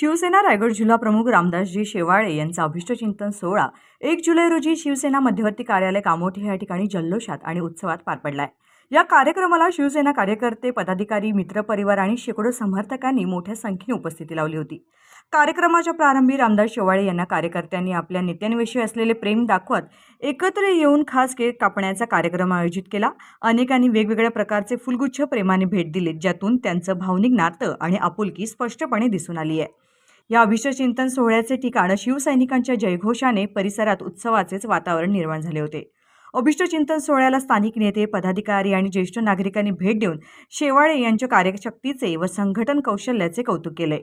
शिवसेना रायगड जिल्हा प्रमुख रामदासजी शेवाळे यांचा अभिष्टचिंतन सोहळा एक जुलै रोजी शिवसेना मध्यवर्ती कार्यालय कामोठे या ठिकाणी जल्लोषात आणि उत्सवात पार पडलाय. या कार्यक्रमाला शिवसेना कार्यकर्ते पदाधिकारी मित्रपरिवार आणि शेकडो समर्थकांनी मोठ्या संख्येने उपस्थिती लावली होती. कार्यक्रमाच्या प्रारंभी रामदास शेवाळे यांना कार्यकर्त्यांनी आपल्या नेत्यांविषयी असलेले प्रेम दाखवत एकत्र येऊन खास केक कापण्याचा कार्यक्रम आयोजित केला. अनेकांनी वेगवेगळ्या प्रकारचे फुलगुच्छ प्रेमाने भेट दिले ज्यातून त्यांचं भावनिक नातं आणि आपुलकी स्पष्टपणे दिसून आली आहे या अभिष्टचिंतन सोहळ्याचे ठिकाण शिवसैनिकांच्या जयघोषाने परिसरात उत्सवाचेच वातावरण निर्माण झाले होते. अभिष्टचिंतन सोहळ्याला स्थानिक नेते पदाधिकारी आणि ज्येष्ठ नागरिकांनी भेट देऊन शेवाळे यांच्या कार्यशक्तीचे व संघटन कौशल्याचे कौतुक केले.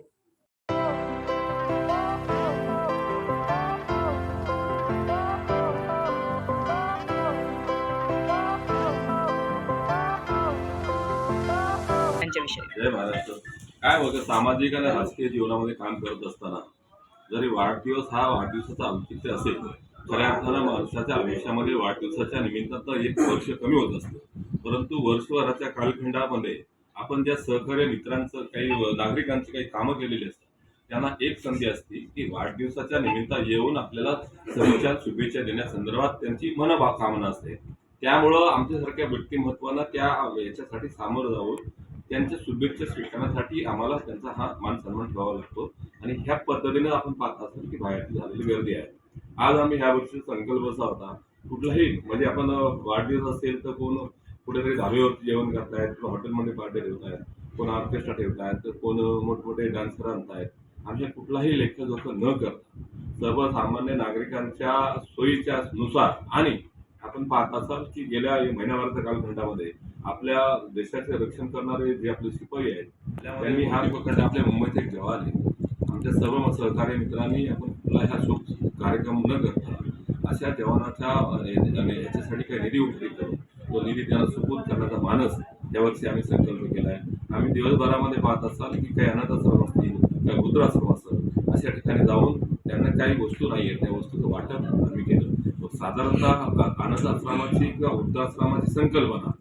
जय महाराष्ट्र. काय होतं सामाजिक आणि राजकीय जीवनामध्ये काम करत असताना जरी वाढदिवस हा वाढदिवसाचा औचित्य असेल खऱ्या अर्थानं माणसाच्या आयुष्यामध्ये वाढदिवसाच्या निमित्तानं एक वर्ष कमी होत असतं. परंतु वर्षभराच्या कालखंडामध्ये आपण ज्या सहकार्य मित्रांचं काही नागरिकांची काही कामं केलेली असतात त्यांना एक संधी असते की वाढदिवसाच्या निमित्ता येऊन आपल्याला सदिच्छा शुभेच्छा देण्यासंदर्भात त्यांची मनोभावना असते. त्यामुळं आमच्यासारख्या व्यक्तिमत्वानं त्या याच्यासाठी सामोरं जावं त्यांच्या शुभेच्छा स्वीकारण्यासाठी आम्हाला त्यांचा हा मान सन्मान ठेवावा लागतो. आणि ह्या पद्धतीनं आपण पाहत असाल की बाहेरची झालेली गर्दी आहे. आज आम्ही ह्या वर्षी संकल्प असा होता कुठलाही म्हणजे आपण वाढदिवस असेल तर कोण कुठेतरी धाबेवरती जेवण करतायत किंवा हॉटेलमध्ये पार्टी ठेवतायत कोण ऑर्केस्ट्रा ठेवतायत तर कोण मोठमोठे डान्सर आणतायत. आमच्या कुठलाही लेखजोख न करता सर्वसामान्य नागरिकांच्या सोयीच्या नुसार आणि आपण पाहत असाल की गेल्या महिन्याभराच्या कालखंडामध्ये आपल्या देशाचे रक्षण करणारे जे आपले शिपाई आहेत त्यांनी हा प्रखंड आपल्या मुंबईचे एक जवान आहे आमच्या सर्व सहकारी मित्रांनी आपण कुठला हा शोक कार्यक्रम न करता अशा जवानाच्या आणि याच्यासाठी काही निधी उपलब्ध करून तो निधी त्यांना सुपूत करण्याचा मानस यावर्षी आम्ही संकल्प केला आहे. आम्ही दिवसभरामध्ये पाहत असाल की काही अनाथाश्रम असतील काही वृद्धाश्रम असेल अशा ठिकाणी जाऊन त्यांना काही वस्तू नाही आहेत. त्या वस्तूचं वाटप आम्ही केलं. साधारणतः आनंद अनाथाश्रमाची किंवा वृद्ध आश्रमाची संकल्पना.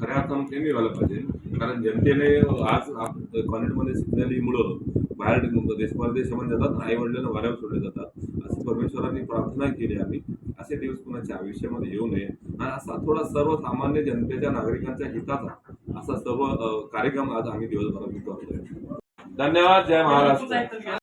खऱ्या अर्थानं कमी व्हायला पाहिजे. कारण जनतेने आज आप- कॉलेजमध्ये शिकलेली मुलं बाहेर देश परदेशामध्ये जातात. आई वडिलांना वाऱ्यावर सोडले जातात. अशी परमेश्वरांनी प्रार्थना केली आम्ही. असे दिवस कुणाच्या आयुष्यामध्ये येऊ नये. आणि असा थोडा सर्वसामान्य जनतेच्या नागरिकांच्या हिताचा असा सर्व कार्यक्रम आज आम्ही दिवसभरात करतोय धन्यवाद. जय महाराष्ट्र.